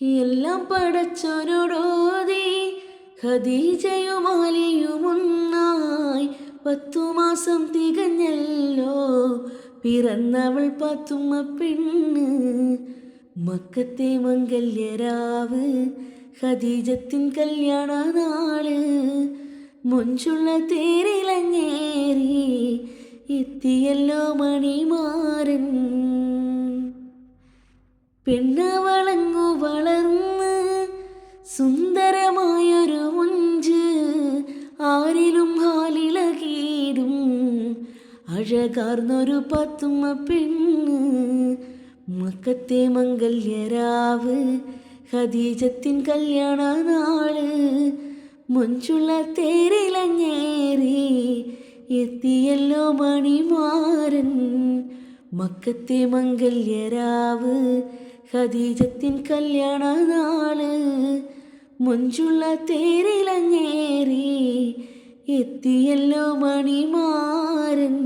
എല്ലാം പടച്ചോനോടോതി ഖദീജയുമാലിയുമൊന്നായി. പത്തു മാസം തികഞ്ഞല്ലോ പിറന്നവൾ പത്തുമ്മ പെണ്ണ് മക്കത്തെ മംഗല്യരാവ് ഖദീജത്തിൻ കല്യാണ നാൾ മുഞ്ചുള്ള തേരിലങ്ങേറി എത്തിയല്ലോ മണിമാരൻ. പെണ്ണവളങ്ങു ആരിലും ഹാലിളകീതും അഴകാർന്നൊരു പത്തുമ്മ പെണ്ണ് മക്കത്തെ മംഗല്യരാവ് ഖദീജത്തിൻ കല്യാണ നാൾ മുഞ്ചുള്ള തേരിലങ്ങേറി എത്തിയല്ലോ മണിമാരൻ മക്കത്തെ മംഗല്യരാവ് ഖദീജത്തിൻ കല്യാണ നാൾ മുഞ്ചുള്ള തേരിലങ്ങേറി. എത്തിയല്ലോ മണിമാരൻ.